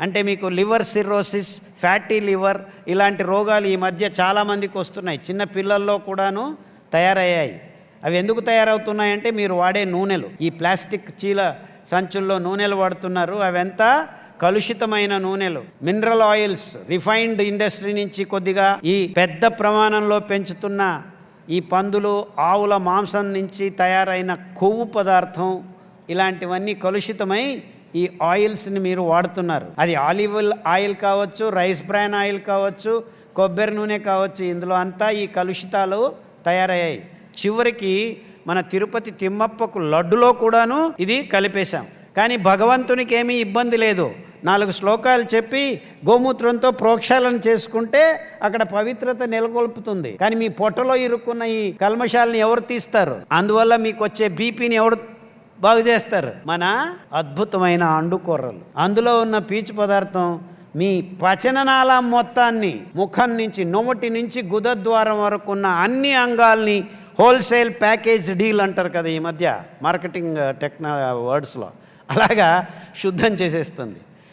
అంటే మీకు liver cirrhosis fatty liver ఇలాంటి రోగాలు ఈ మధ్య చాలామందికి వస్తున్నాయి. చిన్న పిల్లల్లో కూడాను తయారయ్యాయి. అవి ఎందుకు తయారవుతున్నాయంటే మీరు వాడే నూనెలు. ఈ ప్లాస్టిక్ చీల సంచుల్లో నూనెలు వాడుతున్నారు. అవంతా కలుషితమైన నూనెలు. మినరల్ ఆయిల్స్ రిఫైన్డ్ ఇండస్ట్రీ నుంచి కొద్దిగా ఈ పెద్ద ప్రమాణంలో పెంచుతున్న ఈ పందులు ఆవుల మాంసం నుంచి తయారైన కొవ్వు పదార్థం ఇలాంటివన్నీ కలుషితమై ఈ ఆయిల్స్ని మీరు వాడుతున్నారు. అది ఆలివ్ ఆయిల్ కావచ్చు రైస్ బ్రాన్ ఆయిల్ కావచ్చు కొబ్బరి నూనె కావచ్చు ఇందులో అంతా ఈ కలుషితాలు తయారయ్యాయి. చివరికి మన తిరుపతి తిమ్మప్పకు లడ్డులో కూడాను ఇది కలిపేశాం. కానీ భగవంతునికి ఏమీ ఇబ్బంది లేదు. నాలుగు శ్లోకాలు చెప్పి గోమూత్రంతో ప్రోక్షాలను చేసుకుంటే అక్కడ పవిత్రత నెలకొల్పుతుంది. కానీ మీ పొట్టలో ఇరుక్కున్న ఈ కల్మషాలని ఎవరు తీస్తారు? అందువల్ల మీకు వచ్చే బీపీని ఎవరు బాగు చేస్తారు. మన అద్భుతమైన అండుకూరలు అందులో ఉన్న పీచు పదార్థం మీ పచననాళ మొత్తాన్ని ముఖం నుంచి నొమటి నుంచి గుదద్వారం వరకు ఉన్న అన్ని అంగాల్ని హోల్సేల్ ప్యాకేజ్ డీల్ అంటారు కదా ఈ మధ్య మార్కెటింగ్ టెక్నా వర్డ్స్లో. అలాగా శుద్ధం చేసేస్తుంది.